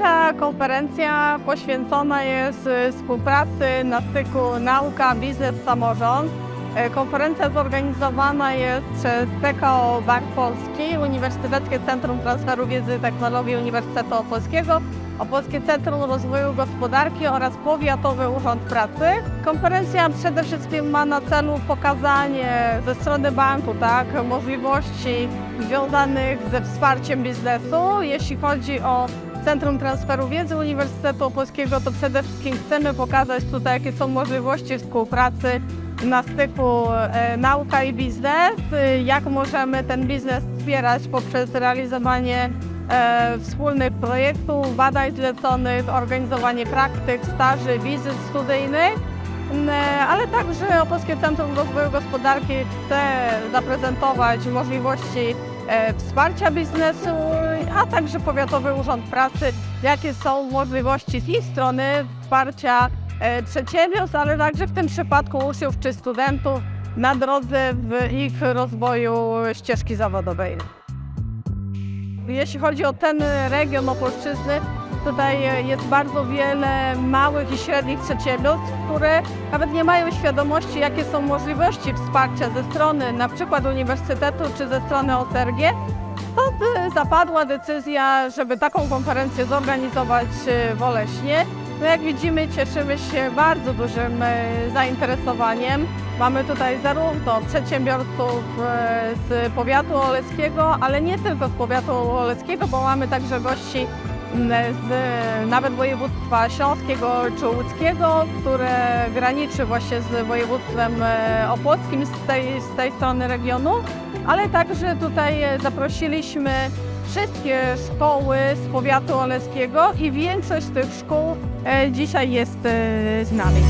Dzisiejsza konferencja poświęcona jest y, współpracy na styku nauka, biznes, samorząd. E, Konferencja zorganizowana jest przez PKO Bank Polski, Uniwersyteckie Centrum Transferu Wiedzy i Technologii Uniwersytetu Opolskiego, Opolskie Centrum Rozwoju Gospodarki oraz Powiatowy Urząd Pracy. Konferencja przede wszystkim ma na celu pokazanie ze strony banku tak, możliwości związanych ze wsparciem biznesu. Jeśli chodzi o Centrum Transferu Wiedzy Uniwersytetu Opolskiego, to przede wszystkim chcemy pokazać tutaj, jakie są możliwości współpracy na styku e, nauka i biznes, y, jak możemy ten biznes wspierać poprzez realizowanie e, wspólnych projektów, badań zleconych, organizowanie praktyk, staży, wizyt studyjnych, n- ale także Opolskie Centrum Rozwoju Gospodarki chce zaprezentować możliwości e, wsparcia biznesu, a także Powiatowy Urząd Pracy, jakie są możliwości z ich strony wsparcia e, przedsiębiorstw, ale także w tym przypadku uczniów czy studentów na drodze w ich rozwoju ścieżki zawodowej. Jeśli chodzi o ten region Opolszczyzny, tutaj jest bardzo wiele małych i średnich przedsiębiorstw, które nawet nie mają świadomości, jakie są możliwości wsparcia ze strony na przykład uniwersytetu czy ze strony OSRG. Stąd y, zapadła decyzja, żeby taką konferencję zorganizować y, w Oleśnie. No jak widzimy, cieszymy się bardzo dużym y, zainteresowaniem. Mamy tutaj zarówno przedsiębiorców e, z powiatu oleckiego, ale nie tylko z powiatu oleckiego, bo mamy także gości z nawet województwa śląskiego czy łódzkiego, które graniczy właśnie z województwem e, opolskim z tej, z tej strony regionu, ale także tutaj zaprosiliśmy wszystkie szkoły z powiatu oleckiego i większość tych szkół e, dzisiaj jest e, z nami.